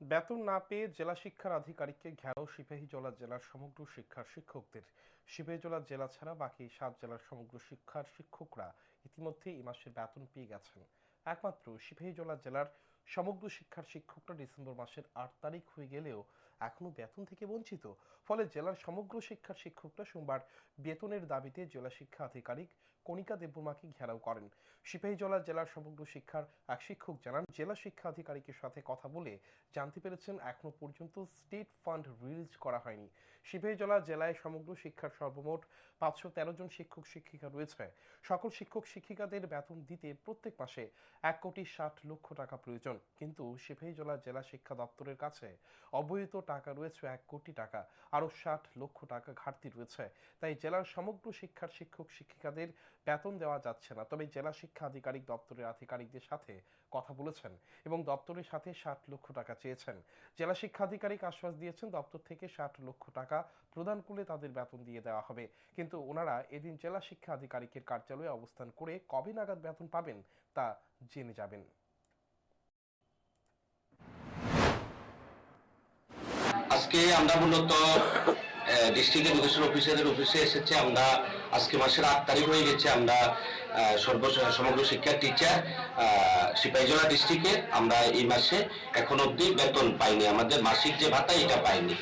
বেতন না পেয়ে জেলা শিক্ষার আধিকারিককে ঘেরাও সিপাহীজলা জেলার সমগ্র শিক্ষার শিক্ষকদের। সিপাহীজলা জেলা ছাড়া বাকি সাত জেলার সমগ্র শিক্ষার শিক্ষকরা ইতিমধ্যে এই মাসের বেতন পেয়ে গেছেন। একমাত্র সিপাহীজলা জেলার সমগ্র শিক্ষার শিক্ষকরা ডিসেম্বর মাসের আট তারিখ হয়ে গেলেও এখনও বেতন থেকে বঞ্চিত। ফলে জেলার সমগ্র শিক্ষার শিক্ষকরা সোমবার বেতনের দাবিতে জেলা শিক্ষা আধিকারিক কণিকা দেববর্মাকে ঘেরাও করেন। সিপাহীজলা জেলার সমগ্র শিক্ষার এক শিক্ষক জানান, জেলা শিক্ষা আধিকারিকের সাথে কথা বলে জানতে পেরেছেন এখনও পর্যন্ত স্টেট ফান্ড রিলিজ করা হয়নি। সিপাহীজলা জেলায় সমগ্র শিক্ষার সর্বমোট পাঁচশো তেরো জন শিক্ষক শিক্ষিকা রয়েছে। সকল শিক্ষক শিক্ষিকাদের বেতন দিতে প্রত্যেক মাসে এক কোটি ষাট লক্ষ টাকা প্রয়োজন। কিন্তু সিপাহীজলা জেলা শিক্ষা দপ্তরের কাছে অবহিত টাকা রয়েছে, এক কোটি টাকা। আরও ষাট লক্ষ টাকা ঘাটতি রয়েছে। তাই জেলার সমগ্র শিক্ষার শিক্ষক শিক্ষিকাদের বেতন দেওয়া যাচ্ছে না। তবে জেলা শিক্ষা আধিকারিক দপ্তরের আধিকারিকদের সাথে কথা বলেছেন এবং দপ্তরের সাথে ষাট লক্ষ টাকা চেয়েছেন। জেলা শিক্ষা আধিকারিক আশ্বাস দিয়েছেন, দপ্তর থেকে ষাট লক্ষ টাকা প্রদান করলে তাদের বেতন দিয়ে দেওয়া হবে। কিন্তু ওনারা এদিন জেলা শিক্ষা আধিকারিকের কার্যালয়ে অবস্থান করে কবে নাগাদ বেতন পাবেন তা জেনে যাবেন। আজকে আমরা মূলত ডিস্ট্রিক্ট এডুকেশন অফিসারের অফিসে এসেছে। আমরা আজকে মাসের আট তারিখ হয়ে গেছে। আমরা সর্ব, সমগ্র শিক্ষা টিচার সিপাহীজলা ডিস্ট্রিক্টে আমরা এই মাসে এখন অবধি বেতন পাইনি। আমাদের মাসিক যে ভাতা, এটা পাইনি।